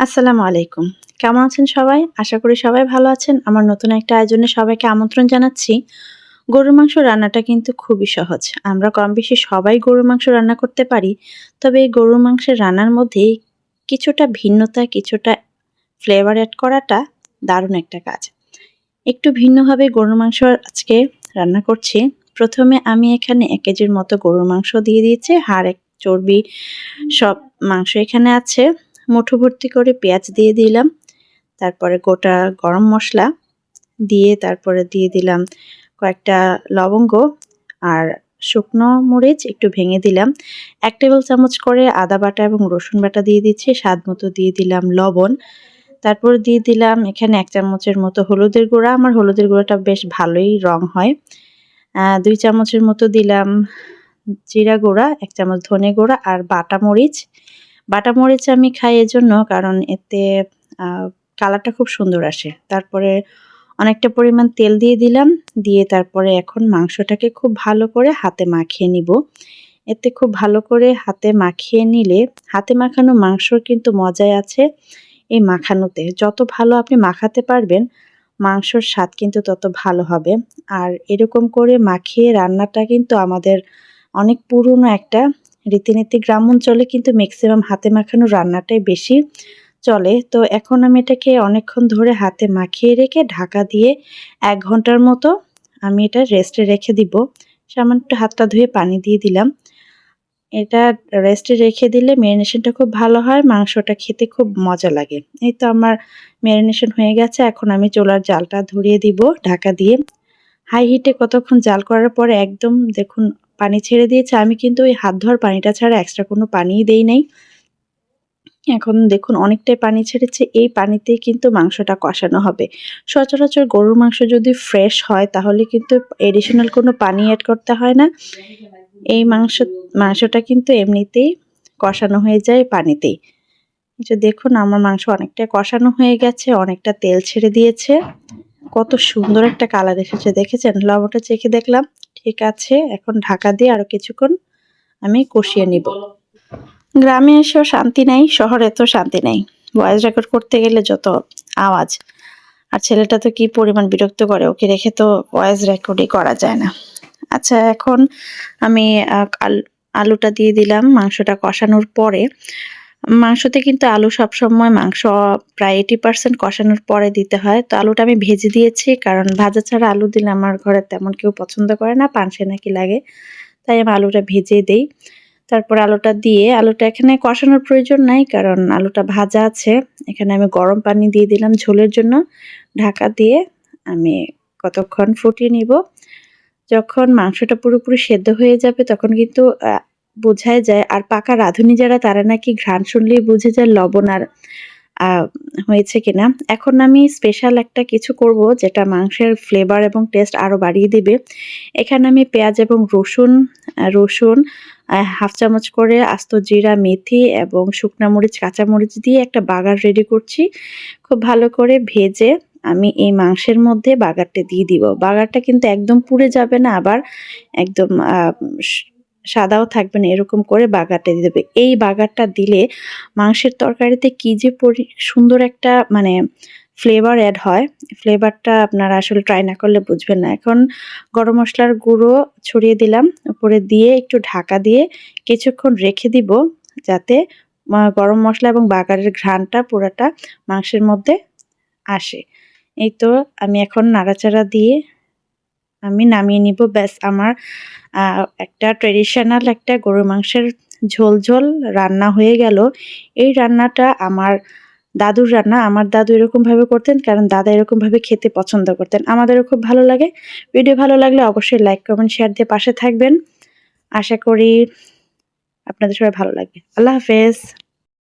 আসসালামু আলাইকুম। কেমন আছেন সবাই? আশা করি সবাই ভালো আছেন। আমার নতুন একটা আয়োজনে সবাইকে আমন্ত্রণ জানাচ্ছি। গরুর মাংস রান্নাটা কিন্তু খুবই সহজ। আমরা কম বেশি সবাই গরুর মাংস রান্না করতে পারি, তবে এই গরুর মাংসের রান্নার মধ্যে কিছুটা ভিন্নতা, কিছুটা ফ্লেভার অ্যাড করাটা দারুণ একটা কাজ। একটু ভিন্নভাবে গরুর মাংস আজকে রান্না করছি। প্রথমে আমি এখানে এক কেজির মতো গরুর মাংস দিয়ে দিয়েছি। হাড় এক চর্বি সব মাংস এখানে আছে। মুঠো ভর্তি করে পেঁয়াজ দিয়ে দিলাম। তারপরে গোটা গরম মশলা দিয়ে তারপরে দিয়ে দিলাম কয়েকটা লবঙ্গ আর শুকনো মরিচ একটু ভেঙে দিলাম। এক টেবিল চামচ করে আদা বাটা এবং রসুন বাটা দিয়ে দিচ্ছি, স্বাদ মতো দিয়ে দিলাম লবণ। তারপর দিয়ে দিলাম এখানে এক চামচের মতো হলুদের গুঁড়া। আমার হলুদের গুঁড়াটা বেশ ভালোই রং হয়। দুই চামচের মতো দিলাম জিরা গুঁড়া, এক চামচ ধনে গুঁড়া আর বাটা মরিচ। বাটা মরিচ আমি খাই এজন্য কারণ এতে কালারটা খুব সুন্দর আসে। তারপরে অনেকটা পরিমাণ তেল দিয়ে দিলাম, দিয়ে তারপরে এখন মাংসটাকে খুব ভালো করে হাতে মাখিয়ে নিব। এতে খুব ভালো করে হাতে মাখিয়ে নিলে, হাতে মাখানো মাংসর কিন্তু মজাই আছে এই মাখানোতে। যত ভালো আপনি মাখাতে পারবেন, মাংসর স্বাদ কিন্তু তত ভালো হবে। আর এরকম করে মাখিয়ে রান্নাটা কিন্তু আমাদের অনেক পুরনো একটা রীতিনীতি গ্রাম অঞ্চলে কিন্তু ম্যাক্সিমাম হাতে মাখানো রান্নাটাই বেশি চলে। তো এখন আমি এটাকে অনেকক্ষণ ধরে হাতে মাখিয়ে রেখে ঢাকা দিয়ে এক ঘণ্টার মতো আমি এটা রেস্টে রেখে দিব। সামান্য একটু হাতটা ধুয়ে পানি দিয়ে দিলাম। এটা রেস্টে রেখে দিলে ম্যারিনেশনটা খুব ভালো হয়, মাংসটা খেতে খুব মজা লাগে। এই তো আমার ম্যারিনেশন হয়ে গেছে, এখন আমি চোলার জালটা ধরিয়ে দিব ঢাকা দিয়ে। হাই হিটে কতক্ষণ জাল করার পরে একদম দেখুন পানি ছেড়ে দিয়েছে, আমি কিন্তু ওই হাত ধোয়ার পানিটা ছাড়া এক্সট্রা কোনো পানিই দেই নাই। এখন দেখুন, অনেকটাই পানি ছেড়েছে, এই পানিতেই কিন্তু মাংসটা কষানো হবে। সচরাচর গরুর মাংস যদি ফ্রেশ হয়, তাহলে কিন্তু এডিশনাল কোনো পানি অ্যাড করতে হয় না। এই মাংস, মাংসটা কিন্তু এমনিতেই কষানো হয়ে যায় পানিতেই। যে দেখুন, আমার মাংস অনেকটা কষানো হয়ে গেছে, অনেকটা তেল ছেড়ে দিয়েছে। কত সুন্দর একটা কালার এসেছে, দেখেছেন? লবণটা চেখে দেখলাম। ঠিক আছে, এখন ঢাকা দিয়ে আরও কিছুক্ষণ আমি কষিয়ে নিব। গ্রামে এসেও শান্তি নাই, শহরে তো শান্তি নাই। ভয়েস রেকর্ড করতে গেলে যত আওয়াজ, আর ছেলেটা তো কি পরিমাণ বিরক্ত করে, ওকে রেখে তো ভয়েস রেকর্ডই করা যায় না। আচ্ছা এখন আমি আলুটা দিয়ে দিলাম, মাংসটা কষানোর পরে মাংসতে কিন্তু আলু সবসময় মাংস প্রায় এইটি পার্সেন্ট কষানোর পরে দিতে হয়। তো আলুটা আমি ভেজে দিয়েছি, কারণ ভাজা ছাড়া আলু দিলে আমার ঘরে তেমন কেউ পছন্দ করে না, পানসে নাকি লাগে। তাই আমি আলুটা ভেজে দিই। তারপর আলুটা দিয়ে, আলুটা এখানে কষানোর প্রয়োজন নাই, কারণ আলুটা ভাজা আছে। এখানে আমি গরম পানি দিয়ে দিলাম ঝোলের জন্য। ঢাকা দিয়ে আমি কতক্ষণ ফুটিয়ে নিব। যখন মাংসটা পুরোপুরি সেদ্ধ হয়ে যাবে, তখন কিন্তু বোঝাই যায়। আর পাকা রাঁধুনি যারা, তারা নাকি ঘ্রাণ শুনলেই বুঝে যায় লবণ আর হয়েছে কিনা। এখন আমি স্পেশাল একটা কিছু করব, যেটা মাংসের ফ্লেভার এবং টেস্ট আরও বাড়িয়ে দিবে। এখানে আমি পেঁয়াজ এবং রসুন রসুন হাফ চামচ করে আস্ত জিরা, মেথি এবং শুকনা মরিচ, কাঁচা মরিচ দিয়ে একটা বাগার রেডি করছি। খুব ভালো করে ভেজে আমি এই মাংসের মধ্যে বাগারটা দিয়ে দিব। বাগারটা কিন্তু একদম পুড়ে যাবে না আবার, একদম সাদাও থাকবে না, এরকম করে বাগারটা দিয়ে দেবে। এই বাগারটা দিলে মাংসের তরকারিতে কি যে পরি, সুন্দর একটা মানে ফ্লেভার অ্যাড হয়। ফ্লেভারটা আপনারা আসলে ট্রাই না করলে বুঝবেন না। এখন গরম মশলার গুঁড়ো ছড়িয়ে দিলাম, উপরে দিয়ে একটু ঢাকা দিয়ে কিছুক্ষণ রেখে দিব, যাতে গরম মশলা এবং বাগারের ঘ্রাণটা পুরাটা মাংসের মধ্যে আসে। এই তো আমি এখন নাড়াচাড়া দিয়ে আমি নামিয়ে নিব। ব্যাস, আমার একটা ট্রেডিশনাল একটা গরু মাংসের ঝোল ঝোল রান্না হয়ে গেল। এই রান্নাটা আমার দাদুর রান্না। আমার দাদু এরকমভাবে করতেন, কারণ দাদা এরকমভাবে খেতে পছন্দ করতেন। আমাদেরও খুব ভালো লাগে। ভিডিও ভালো লাগলে অবশ্যই লাইক কমেন্ট শেয়ার দিয়ে পাশে থাকবেন। আশা করি আপনাদের সবাই ভালো লাগবে। আল্লাহ হাফেজ।